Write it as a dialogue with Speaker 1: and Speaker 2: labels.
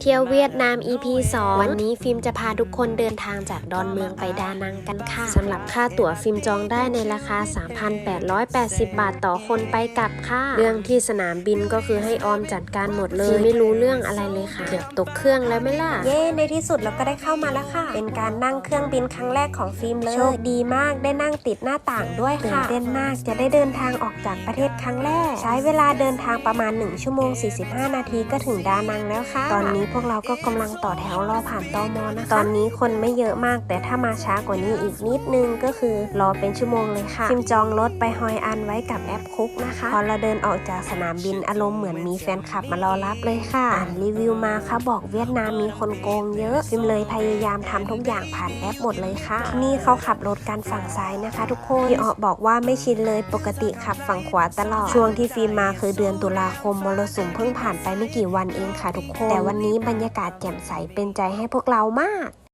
Speaker 1: เที่ยวเวียดนาม EP 2 วันนี้ฟิล์มจะพาทุกคนเดินทางจากดอนเมืองไปดานังกันค่ะสำหรับค่าตั๋วฟิล์มจองได้ในราคา 3,880 บาทต่อคนไปกลับค่ะ เรื่องที่สนามบินก็คือให้ออมจัดการหมดเลยไม่รู้เรื่องอะไรเลยค่ะ เกือบตกเครื่องแล้วไม่ล่ะ
Speaker 2: เย้ในที่สุดเราก็ได้เข้ามาแล้วค่ะ เป็นการนั่งเครื่องบินครั้งแรกของฟิล์มเลยโชคดีมากได้นั่งติดหน้าต่างด้วยค่ะเต้นมากจะได้เดินทางออกจากประเทศครั้งแรก ใช้เวลาเดินทางประมาณ 1 ชั่วโมง 45 นาทีก็ถึงดานังแล้วค่ะอนนี้พวกเราก็กำลังต่อแถวรอผ่านตอมอนะะตอนนี้คนไม่เยอะมาก แต่ถ้ามาช้ากว่านี้อีกนิดนึงก็คือรอเป็นชั่วโมงเลยค่ะฟิมจองรถไปฮอยอันไว้กับแอปคุกนะคะ พอเราเดินออกจากสนามบินอารมณ์เหมือนมีแฟนคลับมารอรับเลยค่ะอ่านรีวิวมาค่ะบอกเวียดนามมีคนโกงเยอะฟิมเลยพยายามทำทุกอย่างผ่านแอปหมดเลยค่ะ นี่เขาขับรถกันฝั่งซ้ายนะคะ ทุกคนพี่ออบอกว่าไม่ชินเลยปกติขับฝั่งขวาตลอดช่วงที่ฟิล์มมาคือเดือนตุลาคมมรสุมเพิ่งผ่านไปไม่กี่วันเองค่ะทุกคนแต่วันนี้บรรยากาศแจ่มใสเป็นใจให้พวกเรามาก